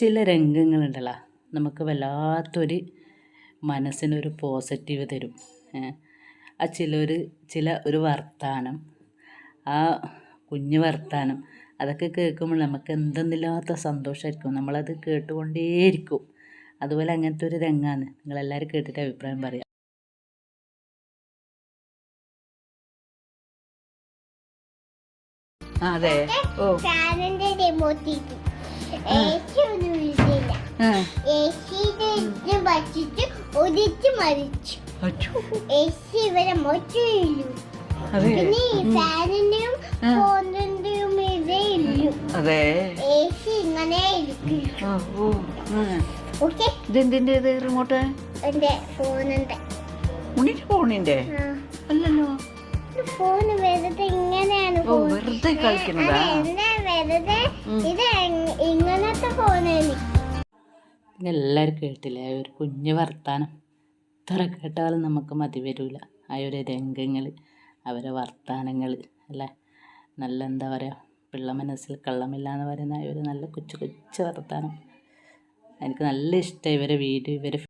ചില രംഗങ്ങളുണ്ടല്ലോ. നമുക്ക് വല്ലാത്തൊരു മനസ്സിനൊരു പോസിറ്റീവ് തരും. ആ ചില ഒരു ചില ഒരു വർത്താനം ആ കുഞ്ഞു വർത്താനം അതൊക്കെ കേൾക്കുമ്പോൾ നമുക്ക് എന്തെന്നില്ലാത്ത സന്തോഷമായിരിക്കും നമ്മളത് കേട്ടുകൊണ്ടേയിരിക്കും. അതുപോലെ അങ്ങനത്തെ ഒരു രംഗമാണ് നിങ്ങളെല്ലാവരും കേട്ടിട്ട് അഭിപ്രായം പറയാം. ആ, അതെ ഓ. ഒതിച്ച് മരിച്ചു ഇവരെ മൊച്ചില്ലു പിന്നെ ഫാനിന്റെയും ഫോണിന്റെയും ഇതേ ഇല്ലു. അതെ. ഇങ്ങനെ ഓ ഓ ആ. ഓക്കെ. ഇത് റിമോട്ട്? എന്റെ ഫോണിന്റെ ഉണ്ണിട്ട് ഫോണിന്റെ? അല്ലല്ലോ. ഫോൺ വെറുതെ ഇങ്ങനെയാണ് വെറുതെ കളിക്കുന്നത്. ഇത് ഫോണാണ് എല്ലാവരും കേട്ടില്ലേ? ഒരു കുഞ്ഞു വർത്താനം. ഇത്ര കേട്ടാലും നമുക്ക് മതി വരില്ല ആ ഒരു രംഗങ്ങൾ അവരെ വർത്താനങ്ങൾ അല്ലേ? നല്ല എന്താ പറയുക പിള്ള മനസ്സിൽ കള്ളമില്ല എന്ന് പറയുന്ന ഒരു നല്ല കൊച്ചു കൊച്ചു വർത്താനം. എനിക്ക് നല്ല ഇഷ്ടമായി ഇവരെ വീഡിയോ ഇവരെ